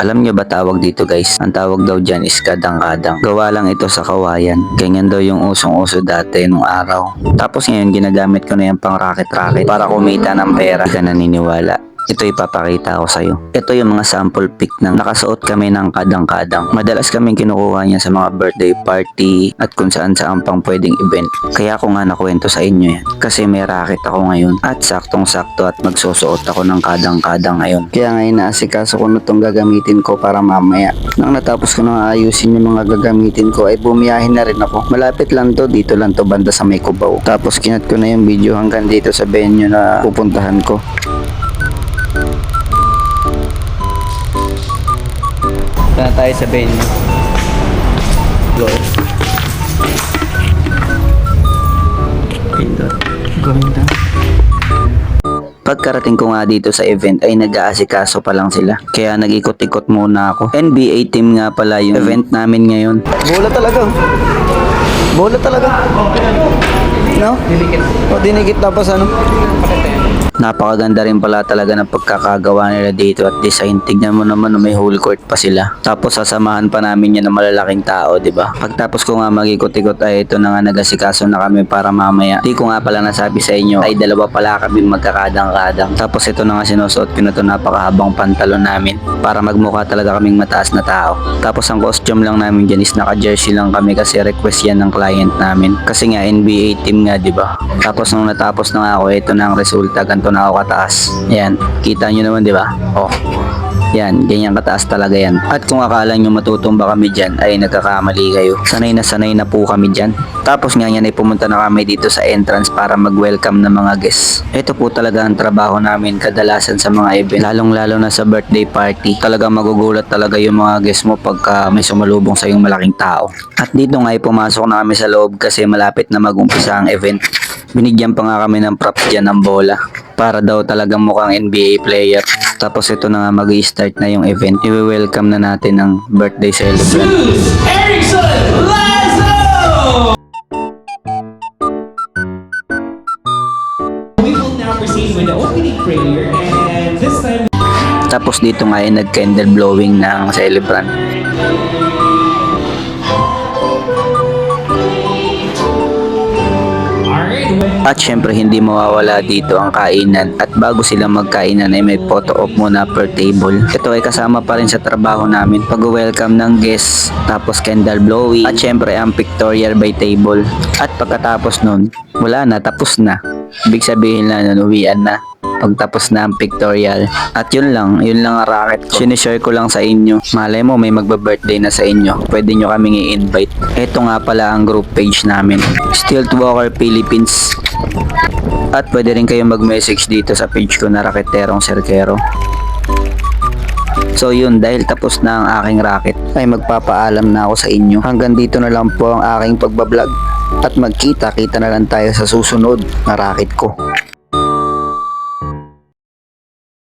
Alam nyo ba tawag dito guys? Ang tawag daw dyan is kadang-kadang. Gawa lang ito sa kawayan. Ganyan daw yung usong-uso dati nung araw. Tapos ngayon ginagamit ko na yung pang racket-racket para kumita ng pera. Hindi ka naniniwala. Ito ipapakita ko sa'yo. Ito yung mga sample pic ng nakasuot kami ng kadang-kadang. Madalas kaming kinukuha niya sa mga birthday party at kung saan saan pang pwedeng event. Kaya ako nga nakwento sa inyo yan. Kasi may racket ako ngayon at saktong-sakto at magsusuot ako ng kadang-kadang ngayon. Kaya ngayon naasikaso ko na itong gagamitin ko para mamaya. Nang natapos ko na ayusin yung mga gagamitin ko ay bumiyahin na rin ako. Malapit lang to, dito lang to banda sa may kubaw. Tapos kinat ko na yung video hanggang dito sa venue na pupuntahan ko. Ito na tayo sa venue. Go. Pindot. Ganda. Pagkarating ko nga dito sa event ay nag-aasikaso pa lang sila. Kaya nag-ikot-ikot muna ako. NBA team nga pala yung event namin ngayon. Bola talaga. Bola talaga. No? Dinikit. O, dinikit tapos ano? Napakaganda rin pala talaga ng pagkakagawa nila dito at design. Tignan mo naman may whole court pa sila. Tapos sasamahan pa namin yan ng malalaking tao, di ba? Pagtapos ko nga mag-ikot-ikot ay ito na nga nagasikaso na kami para mamaya. Di ko nga pala nasabi sa inyo ay dalawa pala kami magkakadang-kadang. Tapos ito na nga sinusuot ko na to napakahabang pantalon namin para magmukha talaga kaming mataas na tao. Tapos ang costume lang namin dyan is naka-jersey lang kami kasi request yan ng client namin. Kasi nga NBA team nga, di ba? Tapos nung natapos na nga ako, ito na ang resulta. Ganito na ako kataas. Yan. Kita nyo naman, di ba? Oh. Yan, ganyan kataas talaga yan. At kung akala nyo matutumba kami dyan, ay nagkakamali kayo. Sanay na sanay na po kami dyan. Tapos nga yan ay pumunta na kami dito sa entrance para mag-welcome ng mga guests. Ito po talaga ang trabaho namin kadalasan sa mga event. Lalong lalo na sa birthday party. Talagang magugulat talaga yung mga guests mo pagka may sumalubong sa yung malaking tao. At dito nga ay pumasok na kami sa loob kasi malapit na mag-umpisa ang event. Binigyan pa nga kami ng props dyan ng bola para daw talagang mukhang NBA player. Tapos ito na nga mag-start na yung event. I-welcome na natin ang birthday celebrant. Erickson Lazo! We will now proceed with the opening prayer and this time Tapos dito nga ay nag-candle blowing ng celebrant. At syempre hindi mawawala dito ang kainan at bago sila magkainan ay may photo op muna per table. Ito ay kasama pa rin sa trabaho namin. Pag-welcome ng guests, tapos candle blowing at syempre ang pictorial by table. At pagkatapos nun, wala na, tapos na. Ibig sabihin na nun, na pagtapos na ang pictorial. At yun lang, yun lang ang racket ko. Sinishare ko lang sa inyo. Malay mo may magba-birthday na sa inyo. Pwede nyo kaming i-invite. Ito nga pala ang group page namin. Stilt Walker Philippines. At pwede rin kayong mag-message dito sa page ko na Raketerong Serkero. So yun, dahil tapos na ang aking racket, ay magpapaalam na ako sa inyo. Hanggang dito na lang po ang aking pagbablog. At magkita-kita na lang tayo sa susunod na racket ko.